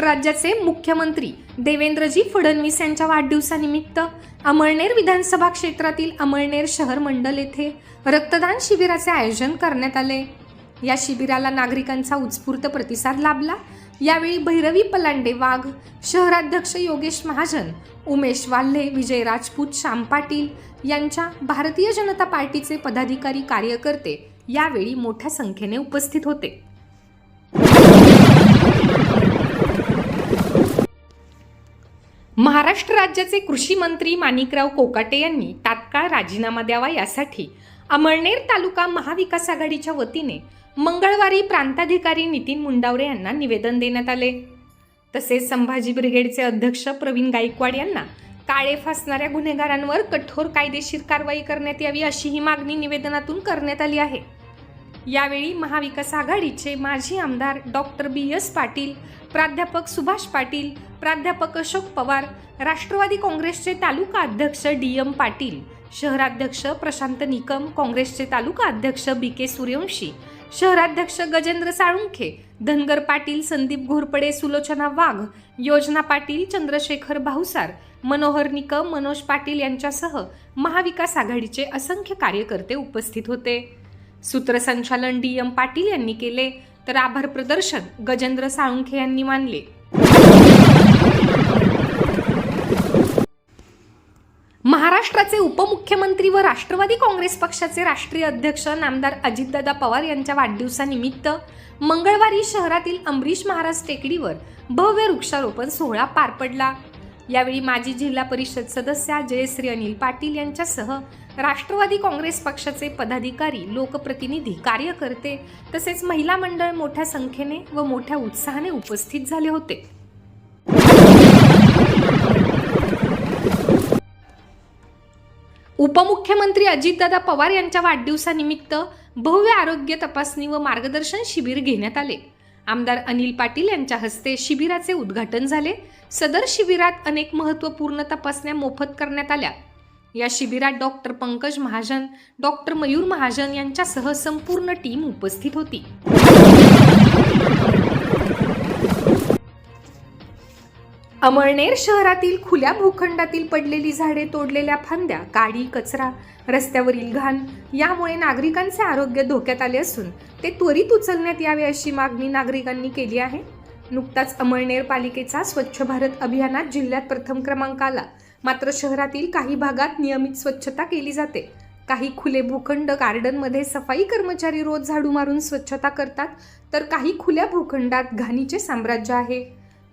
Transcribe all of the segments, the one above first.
महाराष्ट्र राज्याचे मुख्यमंत्री देवेंद्रजी फडणवीस यांच्या वाढदिवसानिमित्त अमळनेर विधानसभा क्षेत्रातील अमळनेर शहर मंडल येथे रक्तदान शिबिराचे आयोजन करण्यात आले. या शिबिराला नागरिकांचा उत्स्फूर्त प्रतिसाद लाभला. यावेळी भैरवी पलांडे वाघ शहराध्यक्ष योगेश महाजन उमेश वाल्हे विजय राजपूत श्याम पाटील यांच्या भारतीय जनता पार्टीचे पदाधिकारी कार्यकर्ते यावेळी मोठ्या संख्येने उपस्थित होते. महाराष्ट्र राज्याचे कृषी मंत्री माणिकराव कोकाटे यांनी तात्काळ राजीनामा द्यावा यासाठी अमळनेर तालुका महाविकास आघाडीच्या वतीने मंगळवारी प्रांताधिकारी नितीन मुंडावरे यांना निवेदन देण्यात आले. तसेच संभाजी ब्रिगेडचे अध्यक्ष प्रवीण गायकवाड यांना काळे फासणाऱ्या गुन्हेगारांवर कठोर कायदेशीर कारवाई करण्यात यावी अशी ही मागणी निवेदनातून करण्यात आली आहे. यावेळी महाविकास आघाडीचे माजी आमदार डॉक्टर बी एस पाटील प्राध्यापक सुभाष पाटील प्राध्यापक अशोक पवार राष्ट्रवादी काँग्रेसचे तालुका अध्यक्ष डी एम पाटील शहराध्यक्ष प्रशांत निकम काँग्रेसचे तालुका अध्यक्ष बी के सूर्यवंशी शहराध्यक्ष गजेंद्र साळुंखे धनगर पाटील संदीप घोरपडे सुलोचना वाघ योजना पाटील चंद्रशेखर भाऊसार मनोहर निकम मनोज पाटील यांच्यासह महाविकास आघाडीचे असंख्य कार्यकर्ते उपस्थित होते. सूत्रसंचालन डी एम पाटील यांनी केले तर आभार प्रदर्शन गजेंद्र साळुंखे यांनी मानले. महाराष्ट्राचे उपमुख्यमंत्री व राष्ट्रवादी काँग्रेस पक्षाचे राष्ट्रीय अध्यक्ष नामदार अजितदादा पवार यांच्या वाढदिवसानिमित्त मंगळवारी शहरातील अंबरीश महाराज टेकडीवर भव्य वृक्षारोपण सोहळा पार पडला. यावेळी माजी जिल्हा परिषद सदस्या जयश्री अनिल पाटील यांच्यासह राष्ट्रवादी काँग्रेस पक्षाचे पदाधिकारी लोकप्रतिनिधी कार्यकर्ते तसेच महिला मंडळ मोठ्या संख्येने व मोठ्या उत्साहाने उपस्थित झाले होते. उपमुख्यमंत्री अजितदादा पवार यांच्या वाढदिवसानिमित्त भव्य आरोग्य तपासणी व मार्गदर्शन शिबिर घेण्यात आले. आमदार अनिल पाटील यांच्या हस्ते शिबिराचे उद्घाटन झाले. सदर शिबिरात अनेक महत्त्वपूर्ण तपासण्या मोफत करण्यात आल्या. या शिबिरात डॉक्टर पंकज महाजन डॉक्टर मयूर महाजन यांच्यासह संपूर्ण टीम उपस्थित होती. अमळनेर शहरातील खुल्या भूखंडातील पडलेली झाडे तोडलेल्या फांद्या काडी कचरा रस्त्यावरील घाण यामुळे नागरिकांचे आरोग्य धोक्यात आले असून ते त्वरित उचलण्यात यावे अशी मागणी नागरिकांनी केली आहे. नुकताच अमळनेर पालिकेचा स्वच्छ भारत अभियानात जिल्ह्यात प्रथम क्रमांक आला. मात्र शहरातील काही भागात नियमित स्वच्छता केली जाते. काही खुले भूखंड गार्डनमध्ये सफाई कर्मचारी रोज झाडू मारून स्वच्छता करतात तर काही खुल्या भूखंडात घाणीचे साम्राज्य आहे.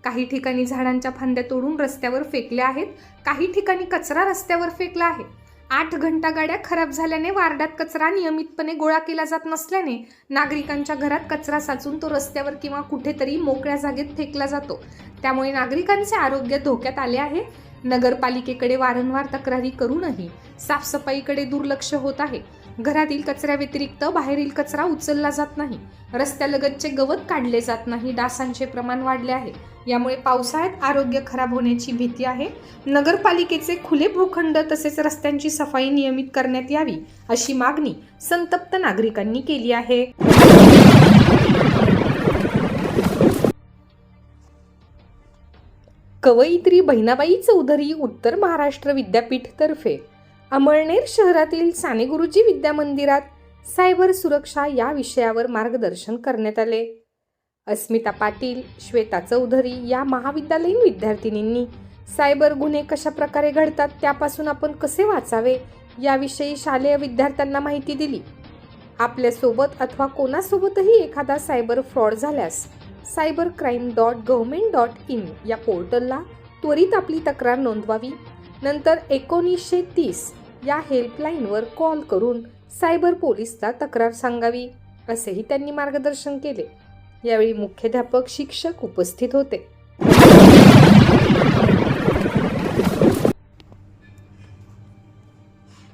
काही ठिकाणी झाडांच्या फांद्या तोडून रस्त्यावर फेकल्या आहेत काही ठिकाणी कचरा रस्त्यावर फेकला आहे. आठ घंटा गाड्या खराब झाल्याने वार्डात कचरा नियमितपणे गोळा केला जात नसल्याने नागरिकांच्या घरात कचरा साचून तो रस्त्यावर किंवा कुठेतरी मोकळ्या जागेत फेकला जातो. त्यामुळे नागरिकांचे आरोग्य धोक्यात आले आहे. नगरपालिकेकडे वारंवार तक्रारी करूनही साफसफाईकडे दुर्लक्ष होत आहे. घरातील कचऱ्याव्यतिरिक्त बाहेरील कचरा उचलला जात नाही. रस्त्यालगतचे गवत काढले जात नाही. डासांचे प्रमाण वाढले आहे. यामुळे पावसाळ्यात आरोग्य खराब होण्याची भीती आहे. नगरपालिकेचे खुले भूखंड तसेच रस्त्यांची सफाई नियमित करण्यात यावी अशी मागणी संतप्त नागरिकांनी केली आहे. कवयित्री बहिणाबाई चौधरी उत्तर महाराष्ट्र विद्यापीठतर्फे अमळनेर शहरातील साने गुरुजी विद्या मंदिरात सायबर सुरक्षा या विषयावर मार्गदर्शन करण्यात आले. अस्मिता पाटील श्वेता चौधरी या महाविद्यालयीन विद्यार्थिनींनी सायबर गुन्हे कशा प्रकारे घडतात त्यापासून आपण कसे वाचावे याविषयी शालेय विद्यार्थ्यांना माहिती दिली. आपल्यासोबत अथवा कोणासोबतही एखादा सायबर फ्रॉड झाल्यास cyber crime dot government dot in या पोर्टलला त्वरित आपली तक्रार नोंदवावी. नंतर एकोणीसशे तीस या हेल्पलाईनवर कॉल करून सायबर पोलीसला तक्रार सांगावी असेही त्यांनी मार्गदर्शन केले. यावेळी मुख्याध्यापक शिक्षक उपस्थित होते.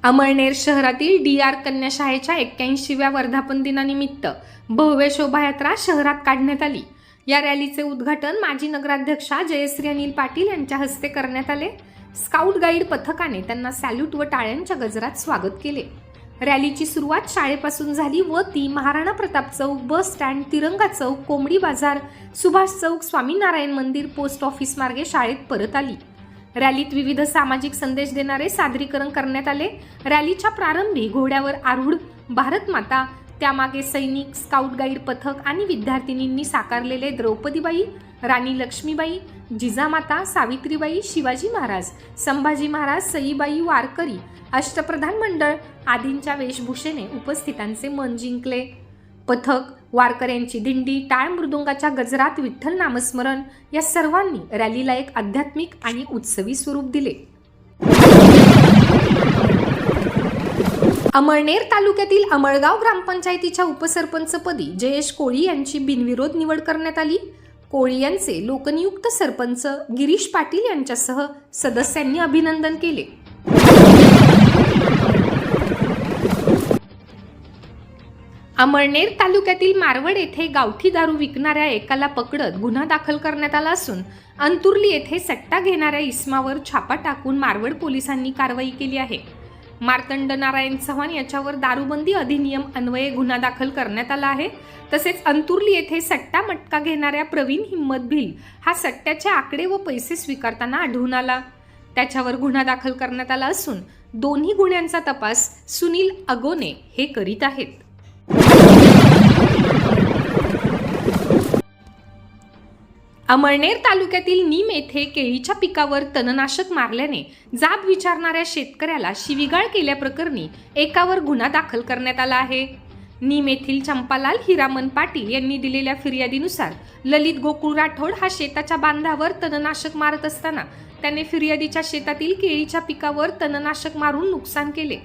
अमळनेर शहरातील डी आर कन्या शाळेच्या एक्क्याऐंशीव्या वर्धापन दिनानिमित्त भव्य शोभायात्रा शहरात काढण्यात आली. या रॅलीचे उद्घाटन माजी नगराध्यक्षा जयश्री अनिल पाटील यांच्या हस्ते करण्यात आले. स्काउट गाईड पथकाने त्यांना सॅल्यूट व टाळ्यांच्या गजरात स्वागत केले. रॅलीची सुरुवात शाळेपासून झाली व ती महाराणा प्रताप चौक बस स्टँड तिरंगा चौक कोंबडी बाजार सुभाष चौक स्वामीनारायण मंदिर पोस्ट ऑफिस मार्गे शाळेत परत आली. रॅलीत विविध सामाजिक संदेश देणारे सादरीकरण करण्यात आले. रॅलीच्या प्रारंभी घोड्यावर आरूढ भारत माता त्यामागे सैनिक स्काउट गाईड पथक आणि विद्यार्थिनींनी साकारलेले द्रौपदीबाई राणी लक्ष्मीबाई जिजामाता सावित्रीबाई शिवाजी महाराज संभाजी महाराज सईबाई वारकरी अष्टप्रधान मंडळ आदींच्या वेशभूषेने उपस्थितांचे मन जिंकले. पथक वारकऱ्यांची दिंडी टाळ मृदुंगाच्या गजरात विठ्ठल नामस्मरण या सर्वांनी रॅलीला एक आध्यात्मिक आणि उत्सवी स्वरूप दिले. अमळनेर तालुक्यातील अमळगाव ग्रामपंचायतीच्या उपसरपंचपदी जयेश कोळी यांची बिनविरोध निवड करण्यात आली. कोळी यांचे लोकनियुक्त सरपंच गिरीश पाटील यांच्यासह सदस्यांनी अभिनंदन केले. अमळनेर तालुक्यातील मारवड येथे गावठी दारू विकणाऱ्या एकाला पकडत गुन्हा दाखल करण्यात आला असून अंतुर्ली येथे सट्टा घेणाऱ्या इस्मावर छापा टाकून मारवड पोलिसांनी कारवाई केली आहे. मार्तंड नारायण चव्हाण याच्यावर दारूबंदी अधिनियम अन्वये गुन्हा दाखल करण्यात आला आहे. तसेच अंतुर्ली येथे सट्टा मटका घेणाऱ्या प्रवीण हिम्मत भिल हा सट्ट्याचे आकडे व पैसे स्वीकारताना आढळून आला. त्याच्यावर गुन्हा दाखल करण्यात आला असून दोन्ही गुन्ह्यांचा तपास सुनील अगोने हे करीत आहेत. अमळनेर तालुक्यातील नीम येथे केळीच्या पिकावर तणनाशक मारल्याने जाब विचारणाऱ्या शेतकऱ्याला शिविगाळ केल्याप्रकरणी एकावर गुन्हा दाखल करण्यात आला आहे. नीम येथील चंपालाल हिरामन पाटील यांनी दिलेल्या फिर्यादीनुसार ललित गोकुळ राठोड हा शेताच्या बांधावर तणनाशक मारत असताना त्याने फिर्यादीच्या शेतातील केळीच्या पिकावर तणनाशक मारून नुकसान केले.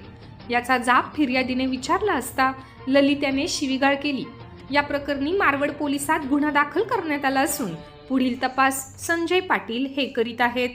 याचा जाब फिर्यादीने विचारला असता ललित याने शिविगाळ केली. या प्रकरणी मारवड पोलिसात गुन्हा दाखल करण्यात आला असून पुढील तपास संजय पाटील हे करीत आहेत.